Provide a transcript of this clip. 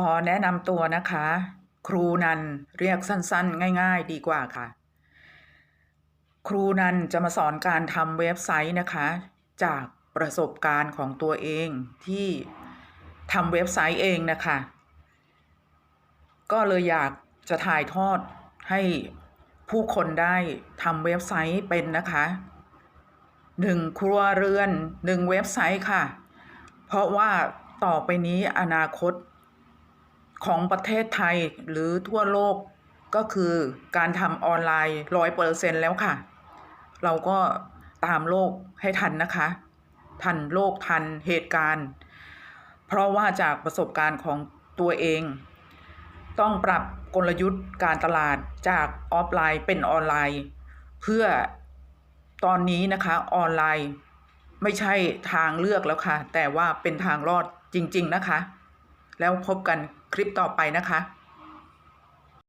ขอแนะนำตัวนะคะ ครูนันเรียกสั้นๆ ง่าย ๆ ดีกว่าค่ะ ครูนันจะมาสอนการทำเว็บไซต์นะคะ จากประสบการณ์ของตัวเองที่ทำเว็บไซต์เองนะคะ ก็เลยอยากจะถ่ายทอดให้ผู้คนได้ทำเว็บไซต์เป็นนะคะหนึ่งครัวเรือนหนึ่งเว็บไซต์ค่ะ เพราะว่าต่อไปนี้อนาคต ของประเทศไทยหรือทั่วโลกก็คือการทำออนไลน์ร้อยเปอร์เซ็นแล้วค่ะ เราก็ตามโลกให้ทันนะคะ ทันโลกทันเหตุการณ์ เพราะว่าจากประสบการณ์ของตัวเอง ต้องปรับกลยุทธ์การตลาดจากออฟไลน์เป็นออนไลน์ เพื่อตอนนี้นะคะออนไลน์ไม่ใช่ทางเลือกแล้วค่ะ แต่ว่าเป็นทางรอดจริง ๆ นะคะ แล้วพบกันคลิปต่อไปนะคะ